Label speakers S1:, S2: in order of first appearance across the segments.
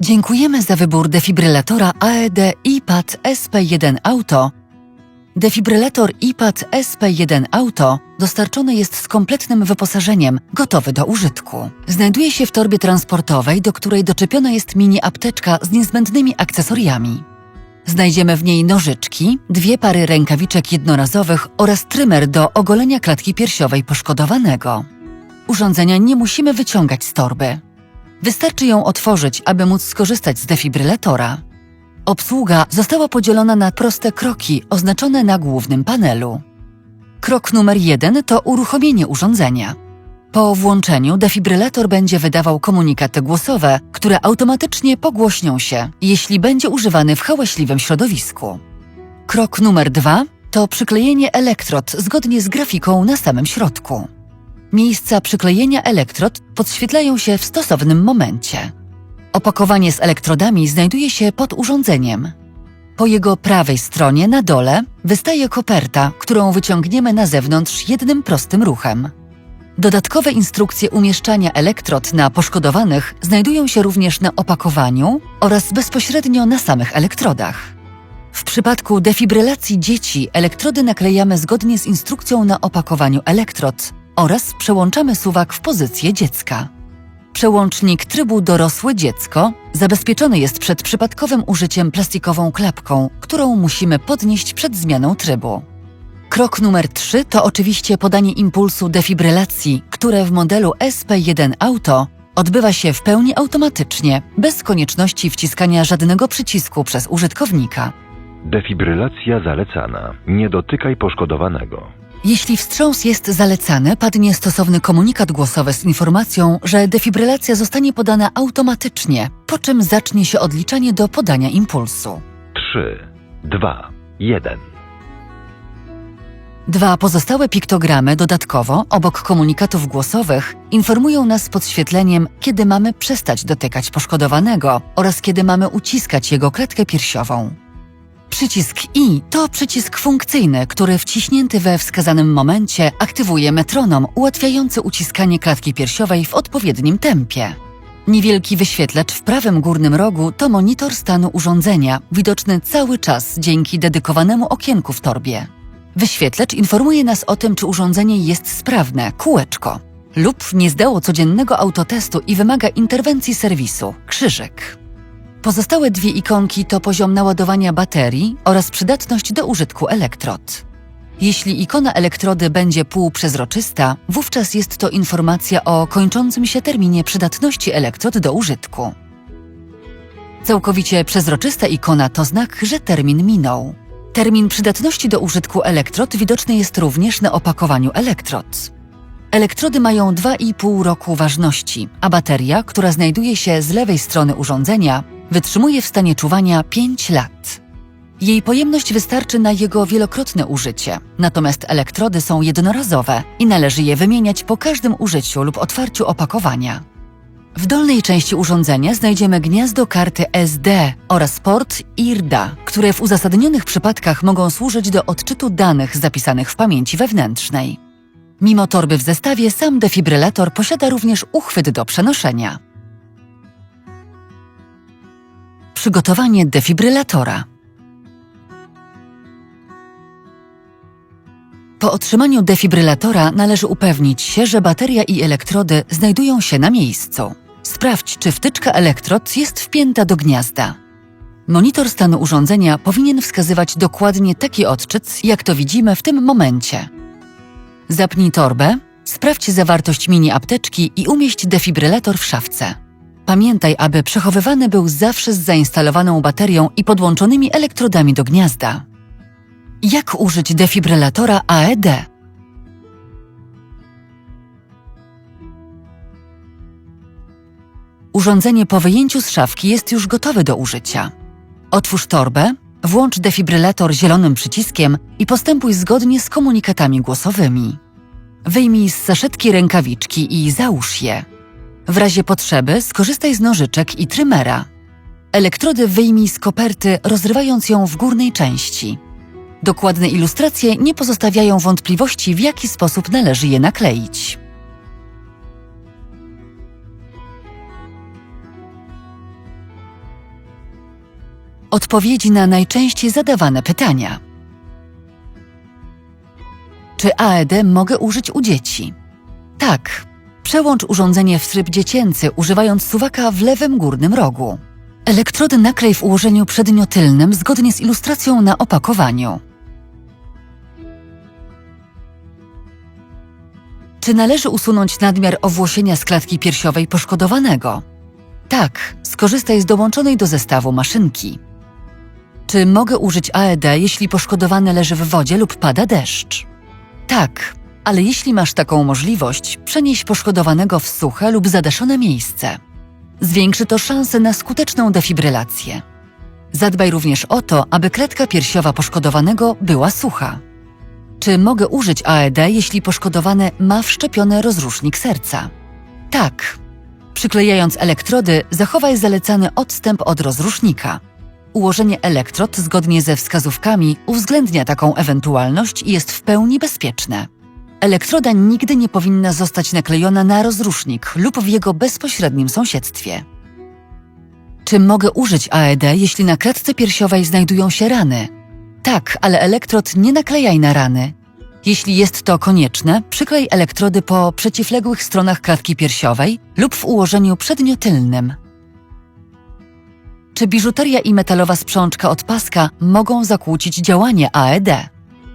S1: Dziękujemy za wybór defibrylatora AED iPad SP1 Auto. Defibrylator iPad SP1 Auto dostarczony jest z kompletnym wyposażeniem, gotowy do użytku. Znajduje się w torbie transportowej, do której doczepiona jest mini apteczka z niezbędnymi akcesoriami. Znajdziemy w niej nożyczki, dwie pary rękawiczek jednorazowych oraz trymer do ogolenia klatki piersiowej poszkodowanego. Urządzenia nie musimy wyciągać z torby. Wystarczy ją otworzyć, aby móc skorzystać z defibrylatora. Obsługa została podzielona na proste kroki oznaczone na głównym panelu. Krok numer jeden to uruchomienie urządzenia. Po włączeniu defibrylator będzie wydawał komunikaty głosowe, które automatycznie pogłośnią się, jeśli będzie używany w hałaśliwym środowisku. Krok numer dwa to przyklejenie elektrod zgodnie z grafiką na samym środku. Miejsca przyklejenia elektrod podświetlają się w stosownym momencie. Opakowanie z elektrodami znajduje się pod urządzeniem. Po jego prawej stronie na dole wystaje koperta, którą wyciągniemy na zewnątrz jednym prostym ruchem. Dodatkowe instrukcje umieszczania elektrod na poszkodowanych znajdują się również na opakowaniu oraz bezpośrednio na samych elektrodach. W przypadku defibrylacji dzieci elektrody naklejamy zgodnie z instrukcją na opakowaniu elektrod oraz przełączamy suwak w pozycję dziecka. Przełącznik trybu dorosłe dziecko zabezpieczony jest przed przypadkowym użyciem plastikową klapką, którą musimy podnieść przed zmianą trybu. Krok numer 3 to oczywiście podanie impulsu defibrylacji, które w modelu SP1 Auto odbywa się w pełni automatycznie, bez konieczności wciskania żadnego przycisku przez użytkownika.
S2: Defibrylacja zalecana. Nie dotykaj poszkodowanego.
S1: Jeśli wstrząs jest zalecany, padnie stosowny komunikat głosowy z informacją, że defibrylacja zostanie podana automatycznie, po czym zacznie się odliczanie do podania impulsu.
S2: 3, 2, 1.
S1: Dwa pozostałe piktogramy dodatkowo, obok komunikatów głosowych, informują nas podświetleniem, kiedy mamy przestać dotykać poszkodowanego oraz kiedy mamy uciskać jego klatkę piersiową. Przycisk I to przycisk funkcyjny, który wciśnięty we wskazanym momencie aktywuje metronom ułatwiający uciskanie klatki piersiowej w odpowiednim tempie. Niewielki wyświetlacz w prawym górnym rogu to monitor stanu urządzenia, widoczny cały czas dzięki dedykowanemu okienku w torbie. Wyświetlacz informuje nas o tym, czy urządzenie jest sprawne, kółeczko, lub nie zdało codziennego autotestu i wymaga interwencji serwisu, krzyżyk. Pozostałe dwie ikonki to poziom naładowania baterii oraz przydatność do użytku elektrod. Jeśli ikona elektrody będzie półprzezroczysta, wówczas jest to informacja o kończącym się terminie przydatności elektrod do użytku. Całkowicie przezroczysta ikona to znak, że termin minął. Termin przydatności do użytku elektrod widoczny jest również na opakowaniu elektrod. Elektrody mają 2,5 roku ważności, a bateria, która znajduje się z lewej strony urządzenia, wytrzymuje w stanie czuwania 5 lat. Jej pojemność wystarczy na jego wielokrotne użycie, natomiast elektrody są jednorazowe i należy je wymieniać po każdym użyciu lub otwarciu opakowania. W dolnej części urządzenia znajdziemy gniazdo karty SD oraz port IRDA, które w uzasadnionych przypadkach mogą służyć do odczytu danych zapisanych w pamięci wewnętrznej. Mimo torby w zestawie, sam defibrylator posiada również uchwyt do przenoszenia. Przygotowanie defibrylatora. Po otrzymaniu defibrylatora należy upewnić się, że bateria i elektrody znajdują się na miejscu. Sprawdź, czy wtyczka elektrod jest wpięta do gniazda. Monitor stanu urządzenia powinien wskazywać dokładnie taki odczyt, jak to widzimy w tym momencie. Zapnij torbę, sprawdź zawartość mini apteczki i umieść defibrylator w szafce. Pamiętaj, aby przechowywany był zawsze z zainstalowaną baterią i podłączonymi elektrodami do gniazda. Jak użyć defibrylatora AED? Urządzenie po wyjęciu z szafki jest już gotowe do użycia. Otwórz torbę, włącz defibrylator zielonym przyciskiem i postępuj zgodnie z komunikatami głosowymi. Wyjmij z saszetki rękawiczki i załóż je. W razie potrzeby skorzystaj z nożyczek i trymera. Elektrody wyjmij z koperty, rozrywając ją w górnej części. Dokładne ilustracje nie pozostawiają wątpliwości, w jaki sposób należy je nakleić. Odpowiedzi na najczęściej zadawane pytania. Czy AED mogę użyć u dzieci? Tak. Przełącz urządzenie w tryb dziecięcy, używając suwaka w lewym górnym rogu. Elektrody naklej w ułożeniu przednio-tylnym zgodnie z ilustracją na opakowaniu. Czy należy usunąć nadmiar owłosienia z klatki piersiowej poszkodowanego? Tak, skorzystaj z dołączonej do zestawu maszynki. Czy mogę użyć AED, jeśli poszkodowany leży w wodzie lub pada deszcz? Tak, ale jeśli masz taką możliwość, przenieś poszkodowanego w suche lub zadaszone miejsce. Zwiększy to szanse na skuteczną defibrylację. Zadbaj również o to, aby klatka piersiowa poszkodowanego była sucha. Czy mogę użyć AED, jeśli poszkodowany ma wszczepiony rozrusznik serca? Tak. Przyklejając elektrody, zachowaj zalecany odstęp od rozrusznika. Ułożenie elektrod zgodnie ze wskazówkami uwzględnia taką ewentualność i jest w pełni bezpieczne. Elektroda nigdy nie powinna zostać naklejona na rozrusznik lub w jego bezpośrednim sąsiedztwie. Czy mogę użyć AED, jeśli na klatce piersiowej znajdują się rany? Tak, ale elektrod nie naklejaj na rany. Jeśli jest to konieczne, przyklej elektrody po przeciwległych stronach klatki piersiowej lub w ułożeniu przednio-tylnym. Czy biżuteria i metalowa sprzączka od paska mogą zakłócić działanie AED?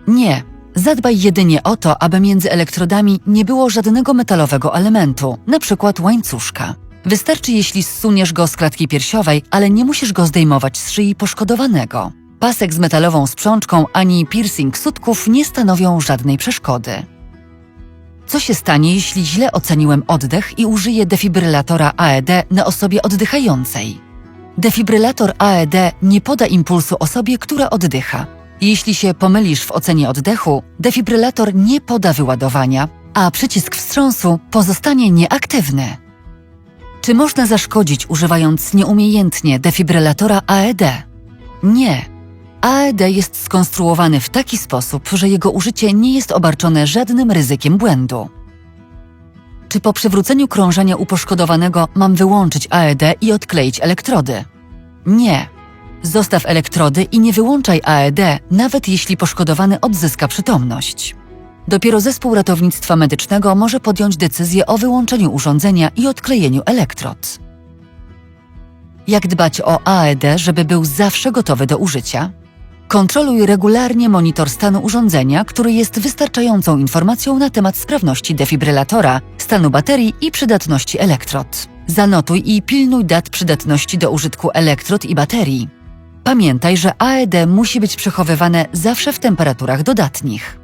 S1: Nie. Zadbaj jedynie o to, aby między elektrodami nie było żadnego metalowego elementu, np. łańcuszka. Wystarczy, jeśli zsuniesz go z klatki piersiowej, ale nie musisz go zdejmować z szyi poszkodowanego. Pasek z metalową sprzączką ani piercing sutków nie stanowią żadnej przeszkody. Co się stanie, jeśli źle oceniłem oddech i użyję defibrylatora AED na osobie oddychającej? Defibrylator AED nie poda impulsu osobie, która oddycha. Jeśli się pomylisz w ocenie oddechu, defibrylator nie poda wyładowania, a przycisk wstrząsu pozostanie nieaktywny. Czy można zaszkodzić używając nieumiejętnie defibrylatora AED? Nie. AED jest skonstruowany w taki sposób, że jego użycie nie jest obarczone żadnym ryzykiem błędu. Czy po przywróceniu krążenia u poszkodowanego mam wyłączyć AED i odkleić elektrody? Nie. Zostaw elektrody i nie wyłączaj AED, nawet jeśli poszkodowany odzyska przytomność. Dopiero zespół ratownictwa medycznego może podjąć decyzję o wyłączeniu urządzenia i odklejeniu elektrod. Jak dbać o AED, żeby był zawsze gotowy do użycia? Kontroluj regularnie monitor stanu urządzenia, który jest wystarczającą informacją na temat sprawności defibrylatora, stanu baterii i przydatności elektrod. Zanotuj i pilnuj dat przydatności do użytku elektrod i baterii. Pamiętaj, że AED musi być przechowywane zawsze w temperaturach dodatnich.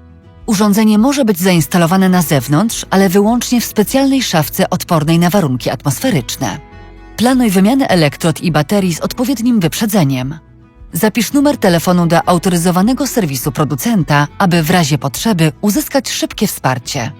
S1: Urządzenie może być zainstalowane na zewnątrz, ale wyłącznie w specjalnej szafce odpornej na warunki atmosferyczne. Planuj wymianę elektrod i baterii z odpowiednim wyprzedzeniem. Zapisz numer telefonu do autoryzowanego serwisu producenta, aby w razie potrzeby uzyskać szybkie wsparcie.